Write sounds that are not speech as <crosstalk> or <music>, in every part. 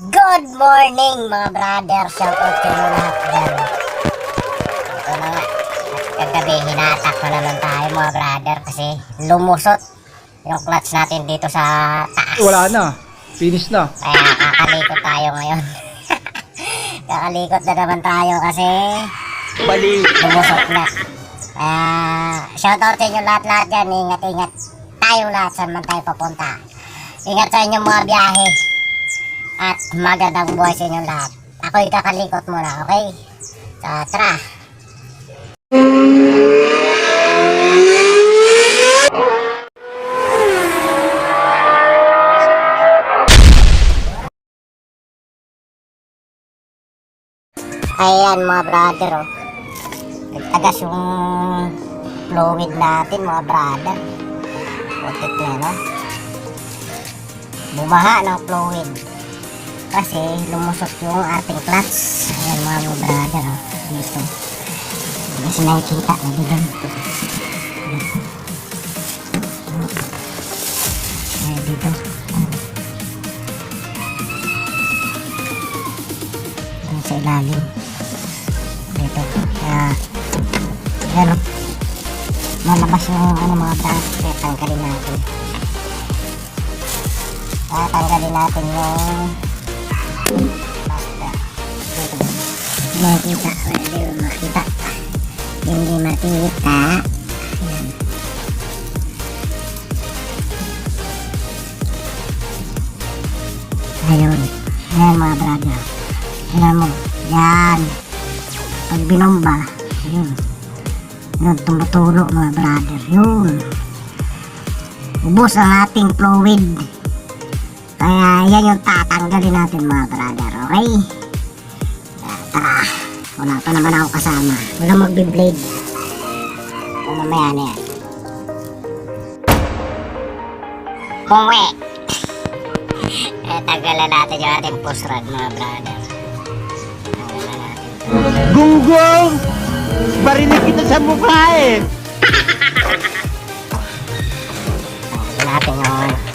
Good morning mga brother! Shout out sa inyo lahat dyan. Ito na nga. Kagabi, hinatak na naman tayo mga brother kasi lumusot yung clutch natin dito sa taas. Wala na. Finish na. Kaya kakalikot tayo ngayon. <laughs> kakalikot na naman tayo kasi Bali. lumusot na. Kaya shout out sa inyo lahat-lahat dyan. Ingat-ingat tayo lahat saan man tayo papunta. Ingat sa inyong mga biyahe. At magandang buhay sa inyong lahat. Ako'y kakalikot muna, okay? So, tara. Ayan mga brother, oh. Nagtagas yung fluid natin mga brother. Putik na, no? Bumaha ng fluid. Kasi lumusot yung ating clutch. Ayan mga brother, oh. Dito. Kasi nakikita na doon. Ayan dito. Ayan sa ilalim. Dito. Kaya, ayan o. Malabas yung ano mga brand. Kaya tanggalin natin. Kaya tanggalin natin yung Makikita. Hindi mo makita. Hindi makita. Ayan. Ayun. Ayan mga brother. Ayan mo. Yan. Pag binomba, yun. Yun, tumutulo mga brother. Yun. Ubus ang ating fluid. Kaya yan yung tatanggalin natin mga brother. Okay? Tara. Wala pa naman ako kasama. Wala magbi-blade. Mamaya na yan. Kuwi. Eh, tanggalan natin yung ating push rod mga brother. Tanggalan natin. Gunggong! Barinig kita sa mukha eh. Tanggalin natin yung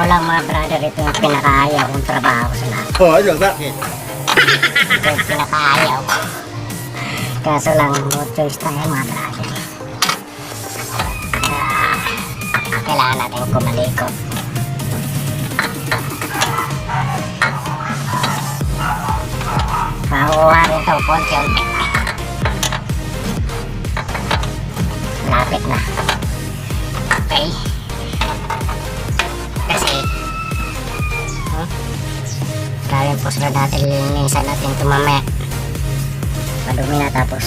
totoo lang mga brother, ito yung pinakaayaw kong trabaho sa lahat. Oh, ano? Bakit? Ito yung pinakaayaw ko. Kaso lang, no choice tayo mga brother. Ah, kailangan natin kumalikot. Makukuha rin ito konti-unti. Lapit na. Okay. Kaya po sila dati lilinisan natin ito mamaya. Madumi na tapos.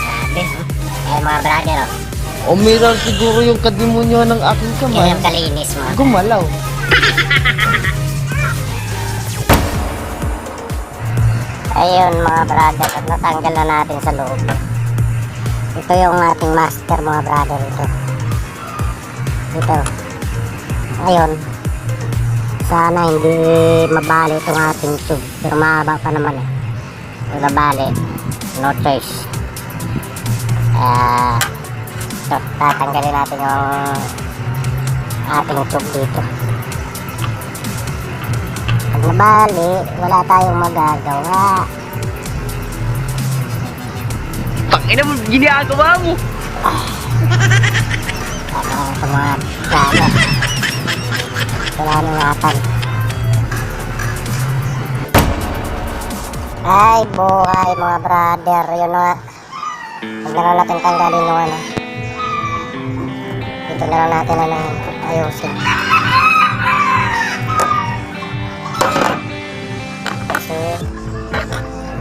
Grabe, oh. Eh mga brother, oh. Umiral siguro yung kadimonyo ng aking kamay. yung kalinis mga Gumalaw. <laughs> Ayun mga brother, at natanggal na natin sa loob. Ito yung ating master mga brother ito. Ito. Ayun. Sana hindi mabali itong ating tube. Pero mahaba pa naman eh. Hindi mabali. No choice. Kaya, ito, tatanggalin natin yung ating tube dito. Pag nabali, wala tayong magagawa. Tangina mo, ginagawa mo. Ano ito mga gano. Wala nang atan. Ay, buhay mga brother. Yun na. Huwag na lang natin tanggalin yung ano. Dito na lang natin ano, ayusin. Kasi,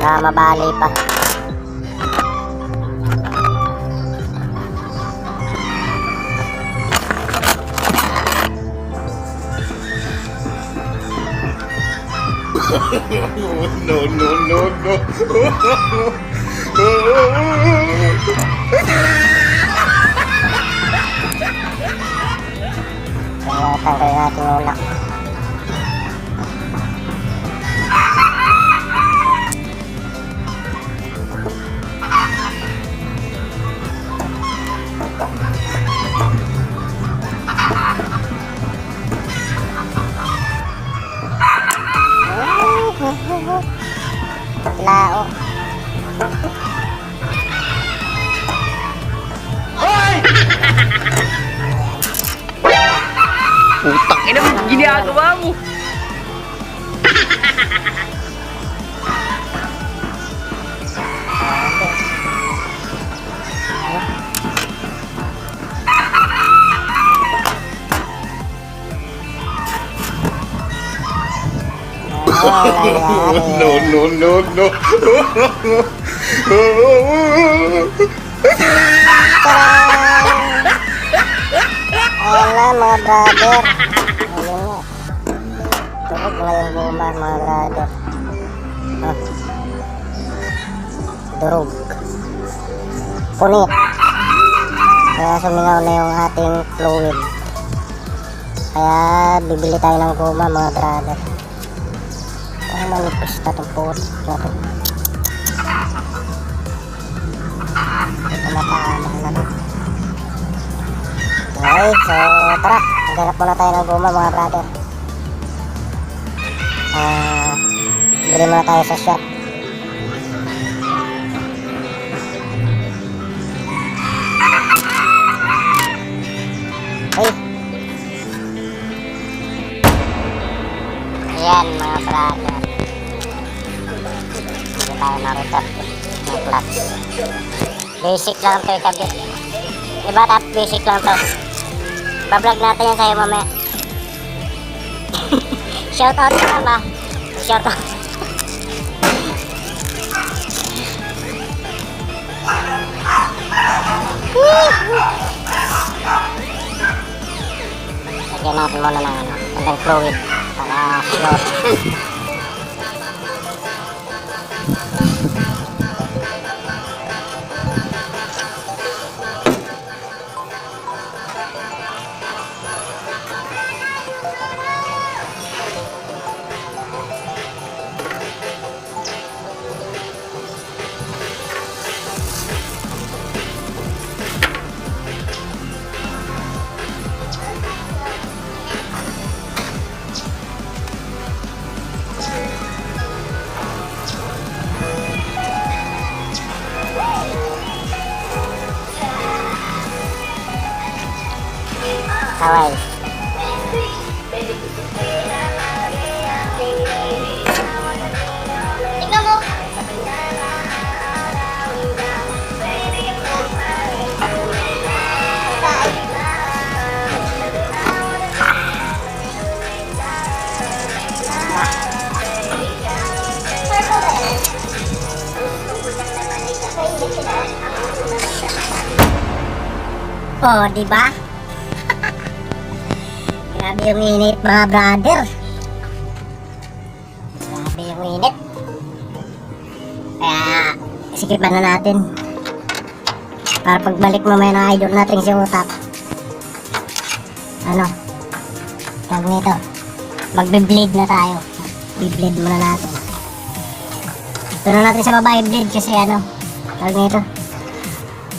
baka mabali pa. No, no, no, no. Kaya tanggalin natin lao. Putang ina, ginagawa mo. No, no, no, no. Na mga brother. Ayun nga. Turog na yung guma mga brother. Ah. Durog. Punit. Kaya sumingaw na yung ating fluid. Kaya bibili tayo ng guma mga brother. Na itong na to. Ito na rin. Okay, so tara, maghanap muna tayo ng guma mga brother. Ah, bili muna tayo sa shop. Ayan mga brother. Narito. May clutch. Basic lang ito ikabit. Diba tap basic lang to? Bablog natin yan sa'yo mamaya. <laughs> Shout out ka ba? Shout out. Lagyan natin muna ng ano, ng fluid para sure. <laughs> Kaway. Tingnan mo. Oh, di ba? Grabe yung init mga brother. Grabe yung init. Kaya, sikipan na natin. Para pagbalik mo may na idol natin si Utap. Ano? Tawag nito. Magbe-bleed na tayo. Bi-bleed muna natin. Ito na natin sa baba i-bleed kasi ano. Tawag nito.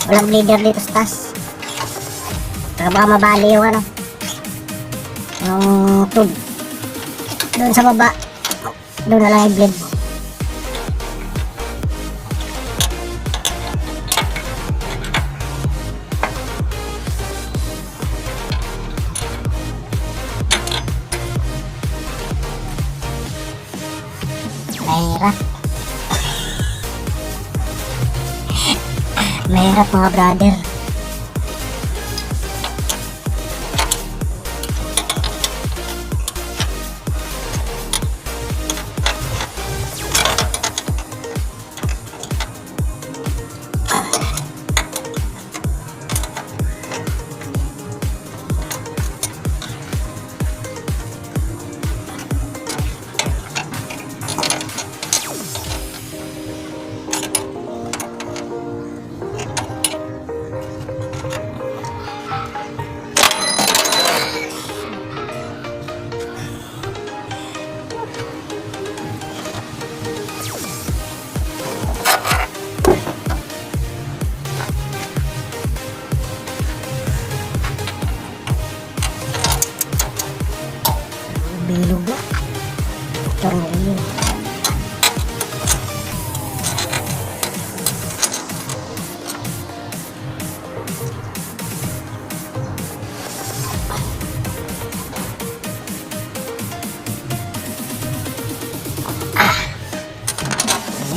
Walang bleeder dito sa taas. Baka baka mabali yung ano. Yung tube. Doon sa baba. Doon na lang i-bleed. Mahirap. <laughs> Mahirap mga brother.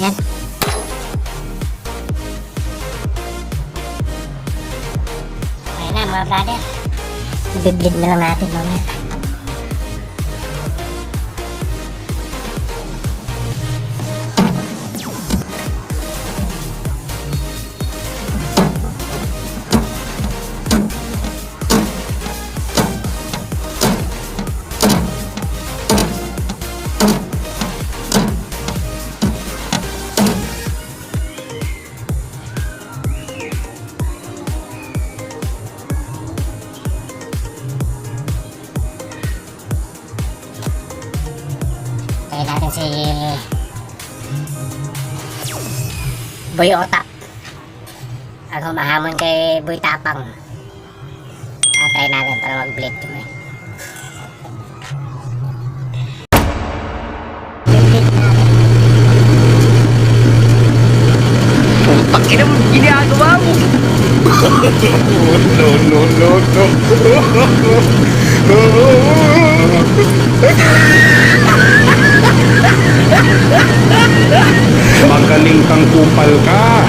ับไปหน้ามาปลาเนี่ยบิดบิดมามาเป็นมานี่ย si Boy Otap. Ang humahamon kay Boy Tapang. Atay natin para mag-blade kami. Pakina mo, ginagawa mo. No, no, no, no. <laughs> Magaling kang kupal ka.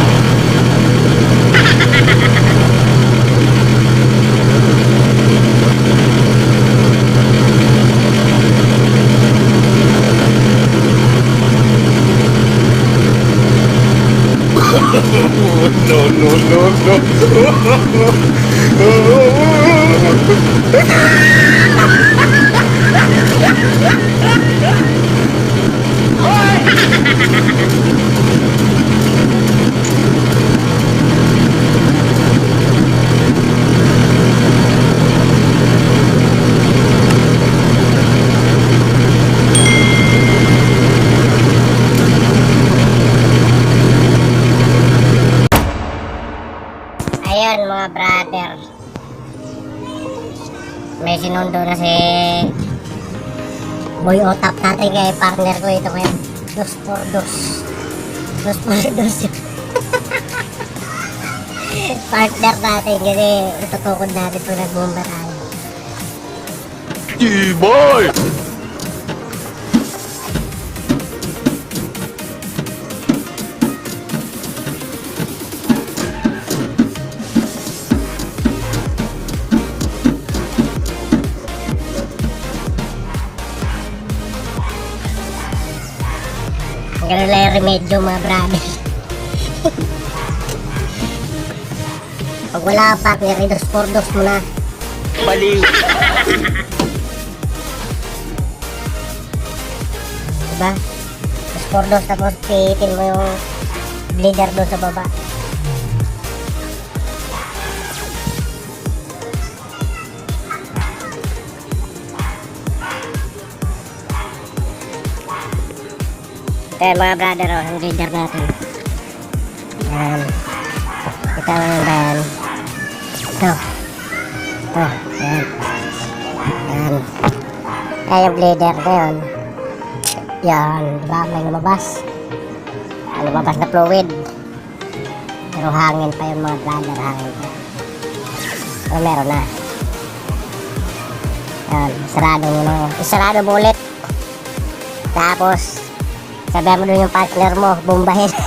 No, no, no, no. <laughs> Ayun mga brother. May sinundo na si Boy Otap natin kay partner ko ito kaya dos por dos. Dos por <laughs> dos. partner natin kasi itutukod natin pag nagbomba tayo. Boy! Ganun lang yung remedyo mga brother. Pag wala kang partner, ay dos por dos mo na. Baliw. Diba? Dos por dos tapos pihitin mo yung bleeder doon sa baba. Ito yan mga brother, oh, yung bleeder natin. Yan. Kita mo yung yan. Ito. Ito. Yan. Yan. Kaya yung bleeder ko yun. Yan, di ba? May lumabas. May lumabas na fluid. Pero hangin pa yung mga brother, hangin pa. Pero meron na. Yan, sarado mo na. Isarado mo ulit. Tapos, sabihan mo doon yung partner mo, bombahin. <laughs>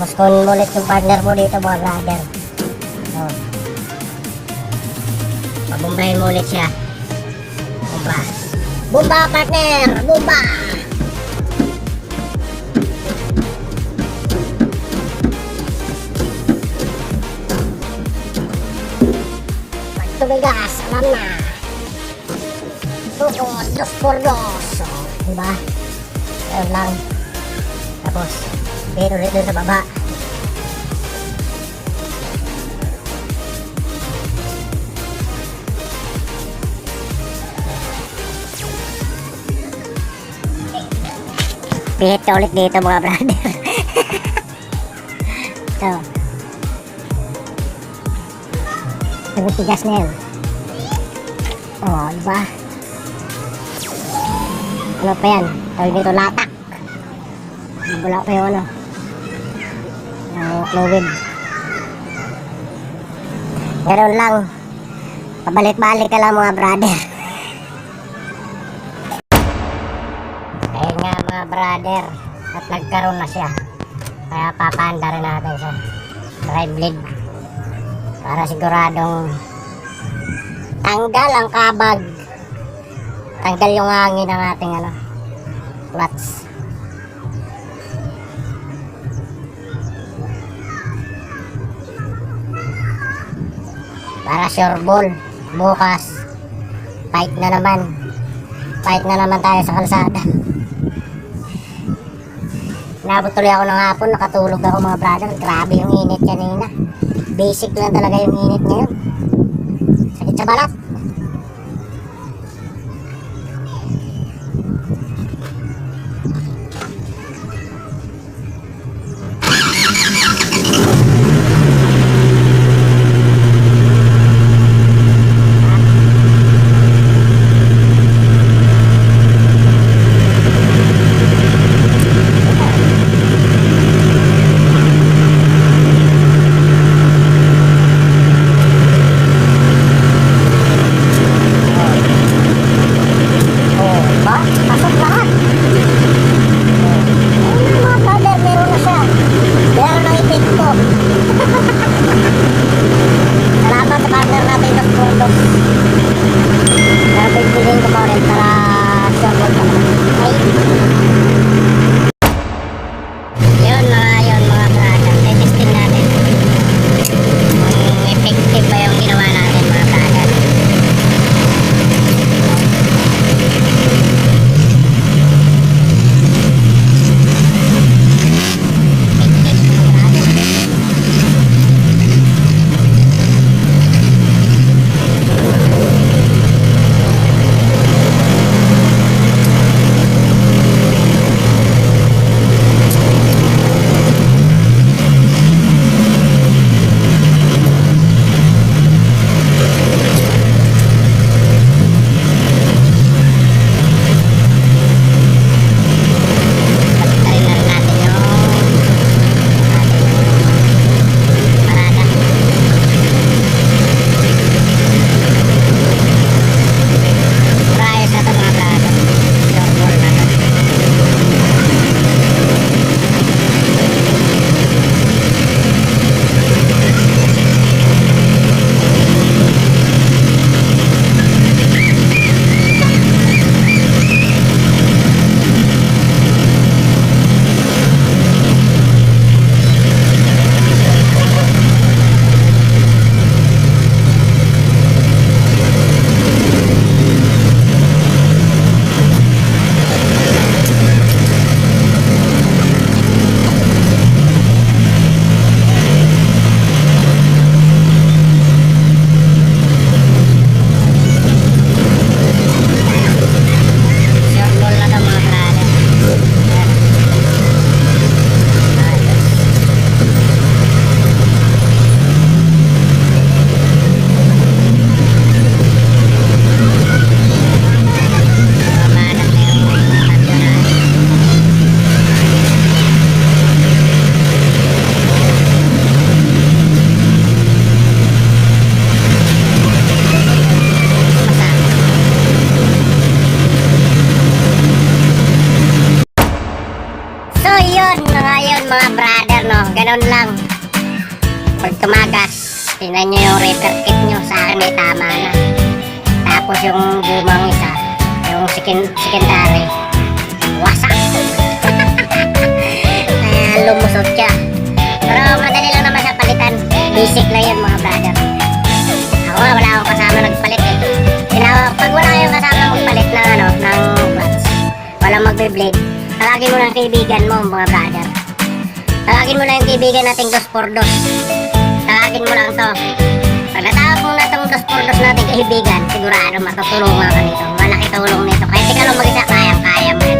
Tapos mo ulit yung partner mo dito mga brother. So, pabumbahin mo ulit siya. Bumba. Bumba partner! Bumba! Pag tumigas, alam na. Tukos, dos por dos. So, diba? Ayun lang. Tapos, pero ulit dun sa baba. Pihit ka ulit dito mga brother. <laughs> Ang tigas na yun. Oh, di ba? Ano pa yan? Tawag dito latak. Wala pa yung ano. Yung fluid. Ganun lang. Pabalik-balik ka lang mga brother. <laughs> Ayun nga mga brother. At nagkaroon na siya. Kaya papaanda rin natin siya. Dry blade. Para siguradong tanggal ang kabag. Tanggal yung hangin ng ating ano, clutch. Para sure ball. Bukas. Fight na naman. Fight na naman tayo sa kalsada. Nabot tuloy ako ng hapon, nakatulog ako mga brother. Grabe yung init kanina. Basic lang talaga yung init ngayon. Sakit sa balat. Pag tumagas, tingnan nyo yung repair kit nyo, sa akin may tama na. Tapos yung gumang isa, yung second, secondary, wasak. Kaya lumusot siya. Pero madali lang naman sa palitan. Basic lang yun mga brother. Ako wala akong kasama nagpalit eh. Tinawa, pag wala kayong kasama magpalit ng ano, ng clutch, walang magbe-blade, tawagin mo lang kaibigan mo mga brother. Tawagin mo lang yung kaibigan nating dos por dos. Mo lang to. Pag natawag mo na itong dos por dos nating kaibigan, sigurado matutulungan ka nito. Malaki tulong nito. Kahit ikaw lang mag-isa, kayang-kaya mo